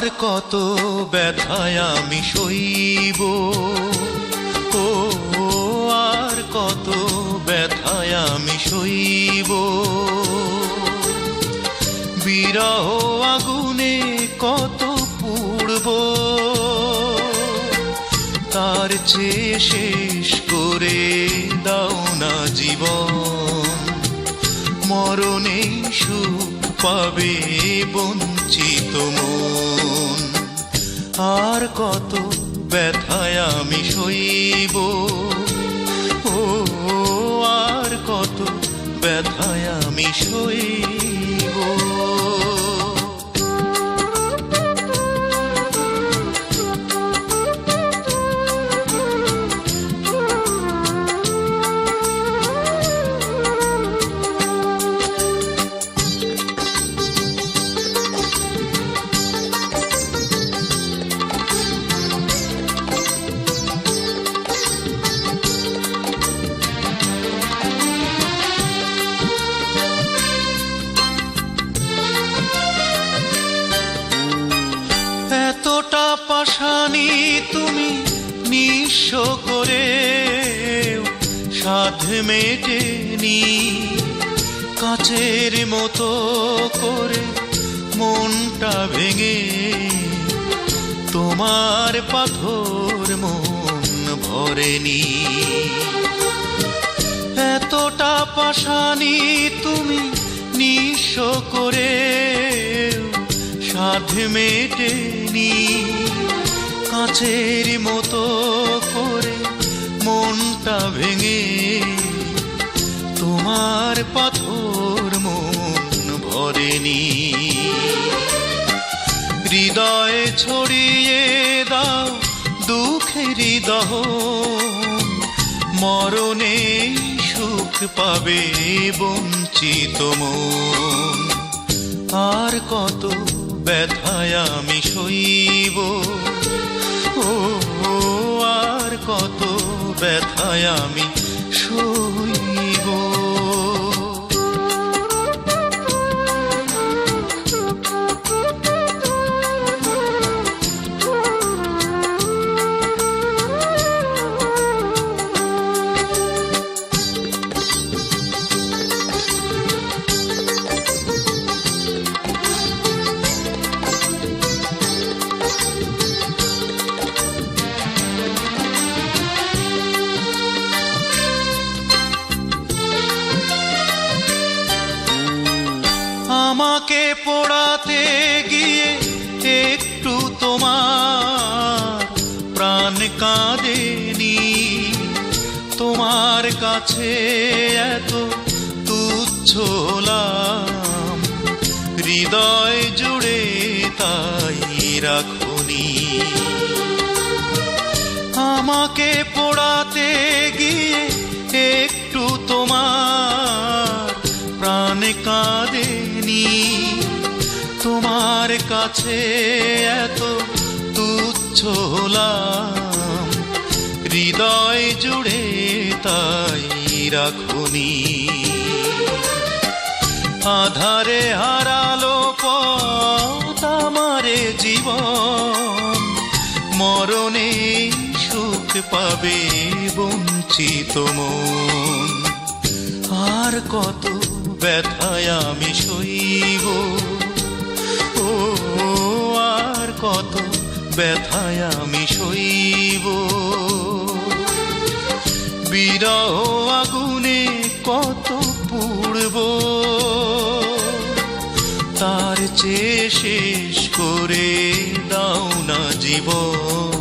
আর কত ব্যথায় আমি সইব? ও আর কত ব্যথায় আমি সইব? বিরহ আগুনে কত পুড়ব? তার চেয়ে শেষ করে দাও না জীবন। মরণে সুখ পাবে বঞ্চিত মন। আর কত ব্যথায় আমি সইব। ও আর কত ব্যথায় আমি সইব। তুমি নিঃস্ব করে সাধ মেটেনি কাচের মতো করে মনটা ভেঙে। তোমার পাথর মন ভরেনি এতটা পাশানি তুমি নিঃস্ব করে সাধ মেটেনি কাছের মতো করে মনটা ভেঙে তোমার পাথর মন ভরেনি। হৃদয়ে ছড়িয়ে দাও দুঃখের দহন মরণে সুখ পাবে বঞ্চিত মন। আর কত ব্যথায় আমি সইব? ব্যথায় আমি আমাকে পড়াতে গিয়ে একটু তোমার প্রাণ কাঁদেনি তোমার কাছে এত তুচ্ছ হৃদয় জুড়ে তাই রাখুনি আমাকে পড়াতে গিয়ে একটু তোমার কাঁদেনি তোমার কাছে এত তুচ্ছ হলাম। হৃদয় জুড়ে তাই রাখুনি। আধারে হারালো পথ আমারে জীবন। মরণে সুখ পাবে বঞ্চিত মন। আর কত ব্যথায় আমি সইব। ও, আর কত ব্যথায় আমি সইব। বিরহ আগুনে কত পুড়ব। তার চেয়ে শেষ করে দাও না জীবন।